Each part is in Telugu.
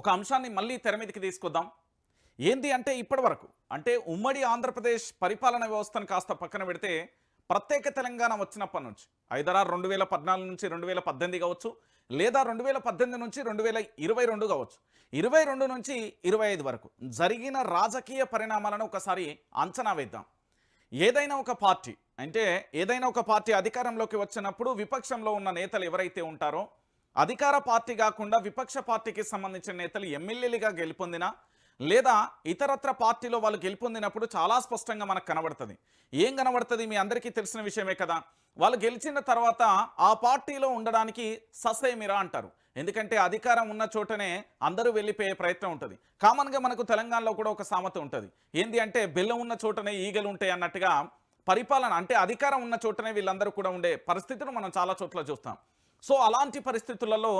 ఒక అంశాన్ని మళ్ళీ తెర మీదకి తీసుకొద్దాం. ఏంది అంటే ఇప్పటి వరకు? అంటే ఉమ్మడి ఆంధ్రప్రదేశ్ పరిపాలన వ్యవస్థను కాస్త పక్కన పెడితే ప్రత్యేక తెలంగాణ వచ్చినప్పటి నుంచి ఐదరా రెండు వేల పద్నాలుగు నుంచి రెండు వేల పద్దెనిమిది కావచ్చు లేదా రెండు వేల పద్దెనిమిది నుంచి రెండు వేల ఇరవై రెండు కావచ్చు ఇరవై రెండు నుంచి ఇరవై ఐదు వరకు జరిగిన రాజకీయ పరిణామాలను ఒకసారి అంచనా వేద్దాం. ఏదైనా ఒక పార్టీ అంటే ఏదైనా ఒక పార్టీ అధికారంలోకి వచ్చినప్పుడు విపక్షంలో ఉన్న నేతలు ఎవరైతే ఉంటారో అధికార పార్టీ కాకుండా విపక్ష పార్టీకి సంబంధించిన నేతలు ఎమ్మెల్యేలుగా గెలుపొందినా లేదా ఇతరత్ర పార్టీలో వాళ్ళు గెలుపొందినప్పుడు చాలా స్పష్టంగా మనకు కనబడుతుంది. ఏం కనబడుతుంది? మీ అందరికీ తెలిసిన విషయమే కదా. వాళ్ళు గెలిచిన తర్వాత ఆ పార్టీలో ఉండడానికి ససేమిరా అంటారు. ఎందుకంటే అధికారం ఉన్న చోటనే అందరూ వెళ్ళిపోయే ప్రయత్నం ఉంటుంది. కామన్గా మనకు తెలంగాణలో కూడా ఒక సామెత ఉంటుంది. ఏంది అంటే బెల్లం ఉన్న చోటనే ఈగలు ఉంటాయి అన్నట్టుగా పరిపాలన అంటే అధికారం ఉన్న చోటనే వీళ్ళందరూ కూడా ఉండే పరిస్థితులు మనం చాలా చోట్ల చూస్తాం. సో అలాంటి పరిస్థితులలో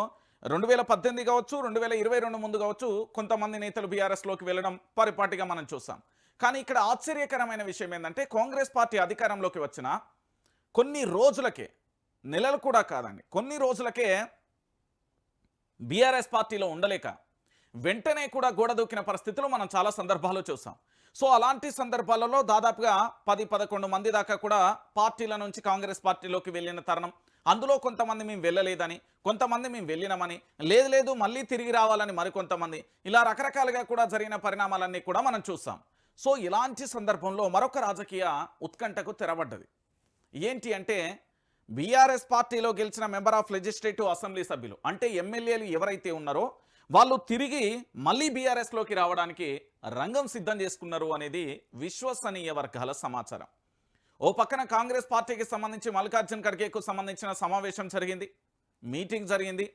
రెండు వేల పద్దెనిమిది కావచ్చు రెండు వేల ఇరవై రెండు ముందు కావచ్చు కొంతమంది నేతలు బీఆర్ఎస్లోకి వెళ్ళడం పరిపాటిగా మనం చూస్తాం కానీ ఇక్కడ ఆశ్చర్యకరమైన విషయం ఏంటంటే కాంగ్రెస్ పార్టీ అధికారంలోకి వచ్చిన కొన్ని రోజులకే నెలలు కూడా కాదండి కొన్ని రోజులకే బీఆర్ఎస్ పార్టీలో ఉండలేక వెంటనే కూడా గోడ దూకిన పరిస్థితులు మనం చాలా సందర్భాలు చూసాం. సో అలాంటి సందర్భాలలో దాదాపుగా పది పదకొండు మంది దాకా కూడా పార్టీల నుంచి కాంగ్రెస్ పార్టీలోకి వెళ్ళిన తరుణం అందులో కొంతమంది మేము వెళ్ళలేదని కొంతమంది మేము వెళ్ళినామని లేదు లేదు మళ్ళీ తిరిగి రావాలని మరికొంతమంది ఇలా రకరకాలుగా కూడా జరిగిన పరిణామాలన్నీ కూడా మనం చూస్తాం. సో ఇలాంటి సందర్భంలో మరొక రాజకీయ ఉత్కంఠకు తెరబడ్డది. ఏంటి అంటే బీఆర్ఎస్ పార్టీలో గెలిచిన మెంబర్ ఆఫ్ లెజిస్లేటివ్ అసెంబ్లీ సభ్యులు అంటే ఎమ్మెల్యేలు ఎవరైతే ఉన్నారో వాళ్ళు తిరిగి మళ్ళీ బీఆర్ఎస్లోకి రావడానికి రంగం సిద్ధం చేసుకున్నారు అనేది విశ్వసనీయ వర్గాల సమాచారం. ఓ పక్కన కాంగ్రెస్ పార్టీకి సంబంధించి మల్లికార్జున్ ఖర్గేకు సంబంధించిన సమావేశం జరిగింది. మీటింగ్ జరిగింది.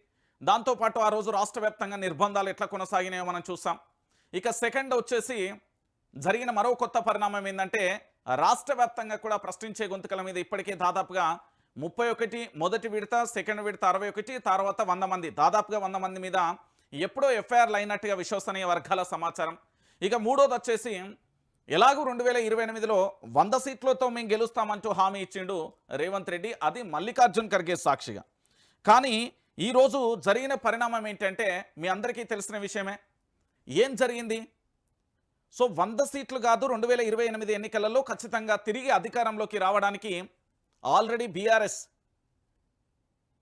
దాంతోపాటు ఆ రోజు రాష్ట్ర వ్యాప్తంగా నిర్బంధాలు ఎట్లా కొనసాగినాయో మనం చూసాం. ఇక సెకండ్ వచ్చేసి జరిగిన మరో కొత్త పరిణామం ఏంటంటే రాష్ట్ర కూడా ప్రశ్నించే గొంతుకల మీద ఇప్పటికే దాదాపుగా ముప్పై ఒకటి మొదటి విడత సెకండ్ విడత అరవై ఒకటి తర్వాత వంద మంది దాదాపుగా వంద మంది మీద ఎప్పుడో ఎఫ్ఐఆర్లు అయినట్టుగా విశ్వసనీయ వర్గాల సమాచారం. ఇక మూడోది వచ్చేసి ఎలాగూ రెండు వేల ఇరవై ఎనిమిదిలో వంద సీట్లతో మేము గెలుస్తామంటూ హామీ ఇచ్చిండు రేవంత్ రెడ్డి అది మల్లికార్జున్ ఖర్గే సాక్షిగా. కానీ ఈరోజు జరిగిన పరిణామం ఏంటంటే మీ అందరికీ తెలిసిన విషయమే. ఏం జరిగింది? సో వంద సీట్లు కాదు రెండు వేల ఇరవై ఎనిమిది ఎన్నికలలో ఖచ్చితంగా తిరిగి అధికారంలోకి రావడానికి ఆల్రెడీ బీఆర్ఎస్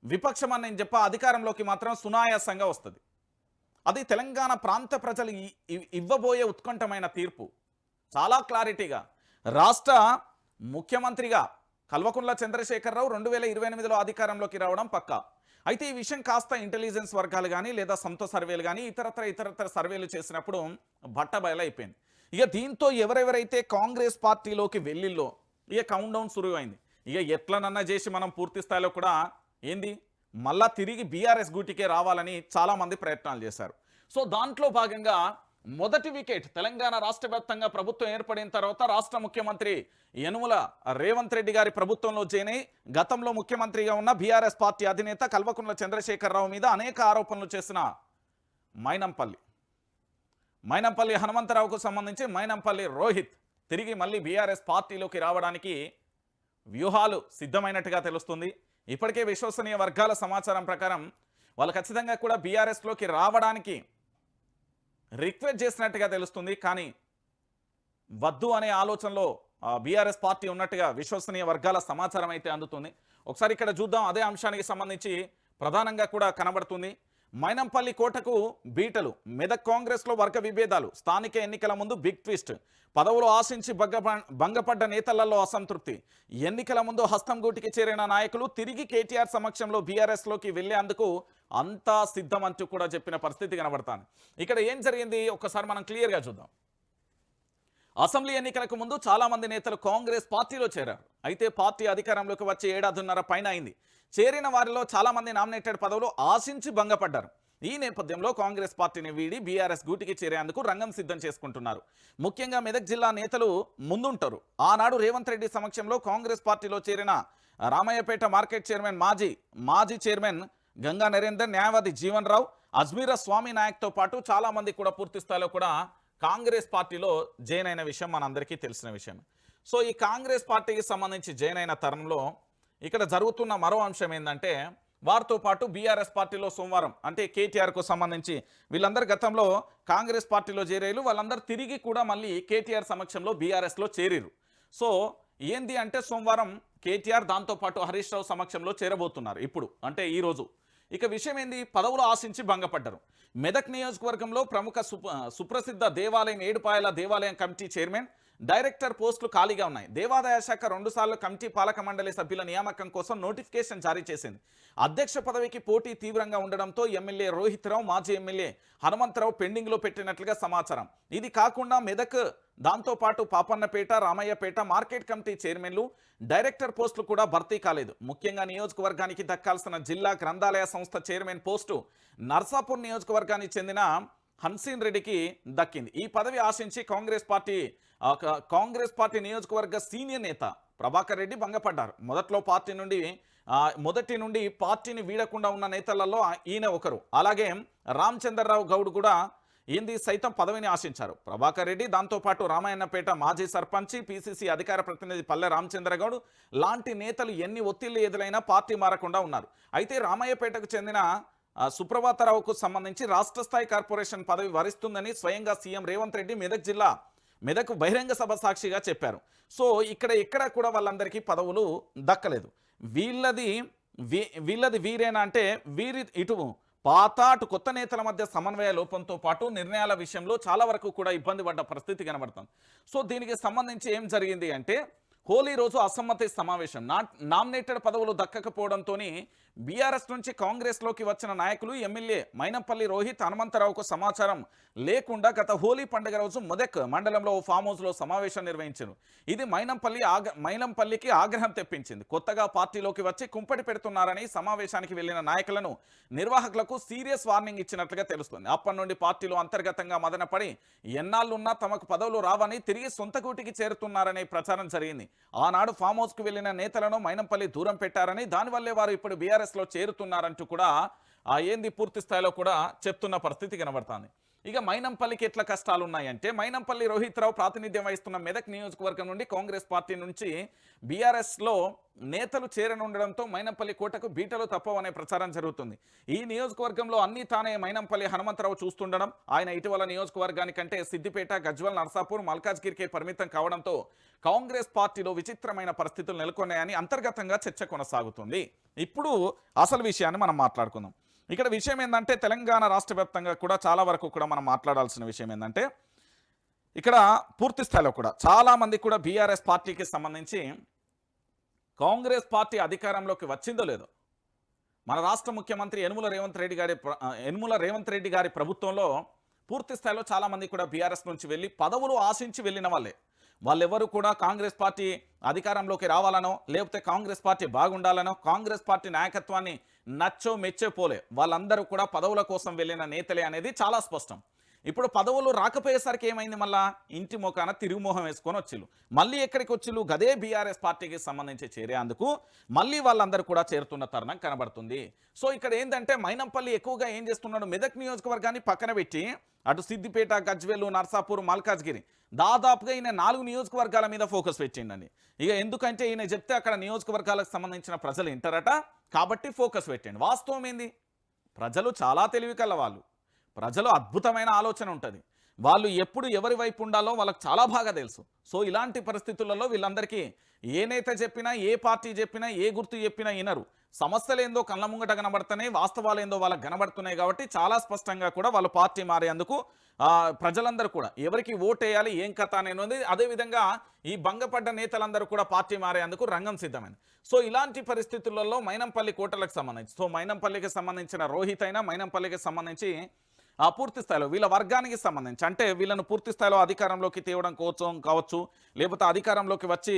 విపక్షం అని నేను చెప్ప అధికారంలోకి మాత్రం సునాయాసంగా వస్తుంది. అది తెలంగాణ ప్రాంత ప్రజలు ఇవ్వబోయే ఉత్కంఠమైన తీర్పు. చాలా క్లారిటీగా. రాష్ట్ర ముఖ్యమంత్రిగా కల్వకుంట్ల చంద్రశేఖరరావు రెండు వేల ఇరవై ఎనిమిదిలో అధికారంలోకి రావడం పక్కా. అయితే ఈ విషయం కాస్త ఇంటెలిజెన్స్ వర్గాలు కానీ లేదా సొంత సర్వేలు కానీ ఇతరత్ర ఇతరత్ర సర్వేలు చేసినప్పుడు బట్టబయలైపోయింది. ఇక దీంతో ఎవరెవరైతే కాంగ్రెస్ పార్టీలోకి వెళ్ళిల్లో ఇక కౌంట్ డౌన్ సురువైంది అయింది. ఇక ఎట్లనన్నా చేసి మనం పూర్తి స్థాయిలో కూడా ఏంది? మళ్ళా తిరిగి బీఆర్ఎస్ గూటికే రావాలని చాలామంది ప్రయత్నాలు చేశారు. సో దాంట్లో భాగంగా మొదటి వికెట్ తెలంగాణ రాష్ట్ర వ్యాప్తంగా ప్రభుత్వం ఏర్పడిన తర్వాత రాష్ట్ర ముఖ్యమంత్రి యనుమల రేవంత్ రెడ్డి గారి ప్రభుత్వంలో చేరి గతంలో ముఖ్యమంత్రిగా ఉన్న బీఆర్ఎస్ పార్టీ అధినేత కల్వకుంట్ల చంద్రశేఖరరావు మీద అనేక ఆరోపణలు చేసిన మైనంపల్లి. మైనంపల్లి హనుమంతరావుకు సంబంధించి మైనంపల్లి రోహిత్ తిరిగి మళ్ళీ బీఆర్ఎస్ పార్టీలోకి రావడానికి వ్యూహాలు సిద్ధమైనట్టుగా తెలుస్తుంది. ఇప్పటికే విశ్వసనీయ వర్గాల సమాచారం ప్రకారం వాళ్ళు ఖచ్చితంగా కూడా బీఆర్ఎస్లోకి రావడానికి రిక్వెస్ట్ చేసినట్టుగా తెలుస్తుంది. కానీ వద్దు అనే ఆలోచనలో బీఆర్ఎస్ పార్టీ ఉన్నట్టుగా విశ్వసనీయ వర్గాల సమాచారం అయితే అందుతుంది. ఒకసారి ఇక్కడ చూద్దాం. అదే అంశానికి సంబంధించి ప్రధానంగా కూడా కనబడుతుంది. మైనంపల్లి కోటకు బీటలు మెదక్ కాంగ్రెస్లో వర్గ విభేదాలు స్థానిక ఎన్నికల ముందు బిగ్ ట్విస్ట్. పదవులు ఆశించి భగ్గ భంగపడ్డ నేతలలో అసంతృప్తి. ఎన్నికల ముందు హస్తం గూటికి చేరిన నాయకులు తిరిగి కేటీఆర్ సమక్షంలో బీఆర్ఎస్లోకి వెళ్ళేందుకు అంతా సిద్ధం అంటూ కూడా చెప్పిన పరిస్థితి కనబడతాను ఇక్కడ ఏం జరిగింది? ఒక్కసారి మనం క్లియర్గా చూద్దాం. అసెంబ్లీ ఎన్నికలకు ముందు చాలా మంది నేతలు కాంగ్రెస్ పార్టీలో చేరారు. అయితే పార్టీ అధికారంలోకి వచ్చి ఏడాదిన్నర పైన అయింది. చేరిన వారిలో చాలా మంది నామినేటెడ్ పదవులు ఆశించి భంగపడ్డారు. ఈ నేపథ్యంలో కాంగ్రెస్ పార్టీని వీడి బీఆర్ఎస్ గూటికి చేరేందుకు రంగం సిద్ధం చేసుకుంటున్నారు. ముఖ్యంగా మెదక్ జిల్లా నేతలు ముందుంటారు. ఆనాడు రేవంత్ రెడ్డి సమక్షంలో కాంగ్రెస్ పార్టీలో చేరిన రామయ్యపేట మార్కెట్ చైర్మన్ మాజీ మాజీ చైర్మన్ గంగా నరేందర్ న్యాయవాది జీవన్ రావు అజ్మీరా స్వామి నాయక్తో పాటు చాలా మంది కూడా పూర్తి స్థాయిలో కూడా కాంగ్రెస్ పార్టీలో జైన్ అయిన విషయం మనందరికీ తెలిసిన విషయం. సో ఈ కాంగ్రెస్ పార్టీకి సంబంధించి జైన్ అయిన తరంలో ఇక్కడ జరుగుతున్న మరో అంశం ఏంటంటే వారితో పాటు బీఆర్ఎస్ పార్టీలో సోమవారం అంటే కేటీఆర్కు సంబంధించి వీళ్ళందరూ గతంలో కాంగ్రెస్ పార్టీలో చేరేరు వాళ్ళందరూ తిరిగి కూడా మళ్ళీ కేటీఆర్ సమక్షంలో బీఆర్ఎస్లో చేరిరు సో ఏంది అంటే సోమవారం కేటీఆర్ దాంతోపాటు హరీష్ రావు సమక్షంలో చేరబోతున్నారు ఇప్పుడు అంటే ఈ రోజు. ఇక విషయం ఏంది? పదవులు ఆశించి భంగపడ్డారు. మెదక్ నియోజకవర్గంలో ప్రముఖ సుప్రసిద్ధ దేవాలయం ఏడుపాయల దేవాలయం కమిటీ చైర్మన్ డైరెక్టర్ పోస్టులు ఖాళీగా ఉన్నాయి. దేవాదాయ శాఖ రెండుసార్లు కమిటీ పాలక మండలి సభ్యుల నియామకం కోసం నోటిఫికేషన్ జారీ చేసింది. అధ్యక్ష పదవికి పోటీ తీవ్రంగా ఉండడంతో ఎమ్మెల్యే రోహిత్ రావు మాజీ ఎమ్మెల్యే హనుమంతరావు పెండింగ్లో పెట్టినట్లుగా సమాచారం. ఇది కాకుండా మెదక్ దాంతోపాటు పాపన్నపేట రామయ్యపేట మార్కెట్ కమిటీ చైర్మన్లు డైరెక్టర్ పోస్టులు కూడా భర్తీ కాలేదు. ముఖ్యంగా నియోజకవర్గానికి దక్కాల్సిన జిల్లా గ్రంథాలయ సంస్థ చైర్మన్ పోస్టు నర్సాపూర్ నియోజకవర్గానికి చెందిన హన్సీన్ రెడ్డికి దక్కింది. ఈ పదవి ఆశించి కాంగ్రెస్ పార్టీ కాంగ్రెస్ పార్టీ నియోజకవర్గ సీనియర్ నేత ప్రభాకర్ రెడ్డి భంగపడ్డారు. మొదట్లో పార్టీ నుండి మొదటి నుండి పార్టీని వీడకుండా ఉన్న నేతలలో ఈయన ఒకరు. అలాగే రామచంద్రరావు గౌడ్ కూడా ఏంది సైతం పదవిని ఆశించారు. ప్రభాకర్ రెడ్డి దాంతోపాటు రామాయణపేట మాజీ సర్పంచి పిసిసి అధికార ప్రతినిధి పల్లె రామచంద్రగౌడ్ లాంటి నేతలు ఎన్ని ఒత్తిళ్ళు ఎదురైనా పార్టీ మారకుండా ఉన్నారు. అయితే రామయ్యపేటకు చెందిన సుప్రభాతరావుకు సంబంధించి రాష్ట్ర స్థాయి కార్పొరేషన్ పదవి వరిస్తుందని స్వయంగా సీఎం రేవంత్ రెడ్డి మెదక్ జిల్లా మెదక్ బహిరంగ సభ సాక్షిగా చెప్పారు. సో ఇక్కడ ఎక్కడ కూడా వాళ్ళందరికీ పదవులు దక్కలేదు. వీళ్ళది వీ- వీళ్ళది వీరేనా అంటే వీరి ఇటు పాత అటు కొత్త నేతల మధ్య సమన్వయ లోపంతో పాటు నిర్ణయాల విషయంలో చాలా వరకు కూడా ఇబ్బంది పడ్డ పరిస్థితి కనబడుతుంది. సో దీనికి సంబంధించి ఏం జరిగింది అంటే హోలీ రోజు అసమ్మతి సమావేశం. నామినేటెడ్ పదవులు దక్కకపోవడంతో బీఆర్ఎస్ నుంచి కాంగ్రెస్లోకి వచ్చిన నాయకులు ఎమ్మెల్యే మైనంపల్లి రోహిత్ హనుమంతరావుకు సమాచారం లేకుండా గత హోలీ పండుగ రోజు మొదక్ మండలంలో ఓ ఫామ్ హౌస్లో సమావేశం నిర్వహించారు. ఇది మైనంపల్లి ఆగ మైనంపల్లికి ఆగ్రహం తెప్పించింది. కొత్తగా పార్టీలోకి వచ్చి కుంపటి పెడుతున్నారని సమావేశానికి వెళ్ళిన నాయకులను నిర్వాహకులకు సీరియస్ వార్నింగ్ ఇచ్చినట్లుగా తెలుస్తుంది. అప్పటి నుండి పార్టీలో అంతర్గతంగా మదనపడి ఎన్నాళ్ళున్నా తమకు పదవులు రావని తిరిగి సొంత కూటికి చేరుతున్నారనే ప్రచారం జరిగింది. ఆనాడు ఫామ్ హౌస్కు వెళ్ళిన నేతలను మైనంపల్లి దూరం పెట్టారని దానివల్లే వారు ఇప్పుడు బీఆర్ఎస్లో చేరుతున్నారంటూ కూడా ఆ ఏంది పూర్తి స్థాయిలో కూడా చెప్తున్న పరిస్థితి కనబడుతుంది. ఇక మైనంపల్లికి ఎట్లా కష్టాలు ఉన్నాయంటే మైనంపల్లి రోహిత్ రావు ప్రాతినిధ్యం వహిస్తున్న మెదక్ నియోజకవర్గం నుండి కాంగ్రెస్ పార్టీ నుంచి బీఆర్ఎస్లో నేతలు చేరనుండడంతో మైనంపల్లి కోటకు బీటలు తప్పవనే ప్రచారం జరుగుతుంది. ఈ నియోజకవర్గంలో అన్ని తానే మైనంపల్లి హనుమంతరావు చూస్తుండడం ఆయన ఇటీవల నియోజకవర్గానికంటే సిద్దిపేట గజ్వల్ నర్సాపూర్ మల్కాజ్గిరికే పరిమితం కావడంతో కాంగ్రెస్ పార్టీలో విచిత్రమైన పరిస్థితులు నెలకొన్నాయని అంతర్గతంగా చర్చ కొనసాగుతుంది. ఇప్పుడు అసలు విషయాన్ని మనం మాట్లాడుకుందాం. ఇక్కడ విషయం ఏంటంటే తెలంగాణ రాష్ట్ర వ్యాప్తంగా కూడా చాలా వరకు కూడా మనం మాట్లాడాల్సిన విషయం ఏంటంటే ఇక్కడ పూర్తి స్థాయిలో కూడా చాలామంది కూడా బీఆర్ఎస్ పార్టీకి సంబంధించి కాంగ్రెస్ పార్టీ అధికారంలోకి వచ్చిందో లేదో మన రాష్ట్ర ముఖ్యమంత్రి యనుమల రేవంత్ రెడ్డి గారి యనుముల యనుమల రేవంత్ రెడ్డి గారి ప్రభుత్వంలో పూర్తి స్థాయిలో చాలామంది కూడా బీఆర్ఎస్ నుంచి వెళ్ళి పదవులు ఆశించి వెళ్ళిన వాళ్ళే. వాళ్ళెవరు కూడా కాంగ్రెస్ పార్టీ అధికారంలోకి రావాలనో లేకపోతే కాంగ్రెస్ పార్టీ బాగుండాలనో కాంగ్రెస్ పార్టీ నాయకత్వాన్ని నచ్చో మెచ్చో పోలే. వాళ్ళందరూ కూడా పదవుల కోసం వెళ్ళిన నేతలే అనేది చాలా స్పష్టం. ఇప్పుడు పదవులు రాకపోయేసరికి ఏమైంది మళ్ళా? ఇంటి మొఖాన తిరుగుమోహం వేసుకొని వచ్చిళ్ళు. మళ్ళీ ఎక్కడికి వచ్చిళ్ళు? గదే బీఆర్ఎస్ పార్టీకి సంబంధించి చేరేందుకు మళ్ళీ వాళ్ళందరూ కూడా చేరుతున్న తరుణం కనబడుతుంది. సో ఇక్కడ ఏంటంటే మైనంపల్లి ఎక్కువగా ఏం చేస్తున్నాడు? మెదక్ నియోజకవర్గాన్ని పక్కన పెట్టి అటు సిద్దిపేట గజ్వేలు నర్సాపూర్ మల్కాజ్గిరి దాదాపుగా ఈయన నాలుగు నియోజకవర్గాల మీద ఫోకస్ పెట్టిండండి. ఇక ఎందుకంటే ఈయన చెప్తే అక్కడ నియోజకవర్గాలకు సంబంధించిన ప్రజలు వింటారట కాబట్టి ఫోకస్ పెట్టండి. వాస్తవం ఏంది? ప్రజలు చాలా తెలివి కల వాళ్ళు ప్రజలు అద్భుతమైన ఆలోచన ఉంటుంది. వాళ్ళు ఎప్పుడు ఎవరి వైపు ఉండాలో వాళ్ళకి చాలా బాగా తెలుసు. సో ఇలాంటి పరిస్థితులలో వీళ్ళందరికీ ఏ నేత చెప్పినా ఏ పార్టీ చెప్పినా ఏ గుర్తు చెప్పినా వినరు. సమస్యలు ఏందో కళ్ళ ముంగట కనబడుతున్నాయి వాస్తవాలు ఏందో వాళ్ళకి కనబడుతున్నాయి కాబట్టి చాలా స్పష్టంగా కూడా వాళ్ళు పార్టీ మారేందుకు ప్రజలందరూ కూడా ఎవరికి ఓటేయాలి ఏం కథ అనేది అదేవిధంగా ఈ భంగపడ్డ నేతలందరూ కూడా పార్టీ మారేందుకు రంగం సిద్ధమైంది. సో ఇలాంటి పరిస్థితులలో మైనంపల్లి కోటలకు సంబంధించి సో మైనంపల్లికి సంబంధించిన రోహిత్ అయినా మైనంపల్లికి సంబంధించి పూర్తి స్థాయిలో వీళ్ళ వర్గానికి సంబంధించి అంటే వీళ్ళను పూర్తి స్థాయిలో అధికారంలోకి తేవడం కోసం కావచ్చు లేకపోతే అధికారంలోకి వచ్చి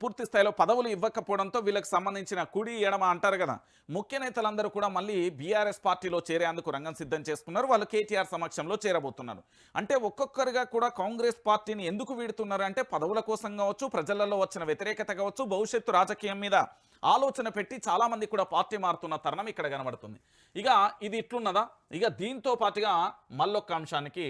పూర్తి స్థాయిలో పదవులు ఇవ్వకపోవడంతో వీళ్ళకి సంబంధించిన కుడి ఎడమ అంటారు కదా. ముఖ్య నేతలందరూ కూడా మళ్ళీ బీఆర్ఎస్ పార్టీలో చేరేందుకు రంగం సిద్ధం చేసుకున్నారు. వాళ్ళు కేటీఆర్ సమక్షంలో చేరబోతున్నారు. అంటే ఒక్కొక్కరుగా కూడా కాంగ్రెస్ పార్టీని ఎందుకు వీడుతున్నారు అంటే పదవుల కోసం కావచ్చు ప్రజలలో వచ్చిన వ్యతిరేకత కావచ్చు భవిష్యత్తు రాజకీయం మీద ఆలోచన పెట్టి చాలామంది కూడా పార్టీ మారుతున్న తరుణం ఇక్కడ కనబడుతుంది. ఇక ఇది ఇట్లున్నదా? ఇక దీంతో పాటుగా మళ్ళొక్క అంశానికి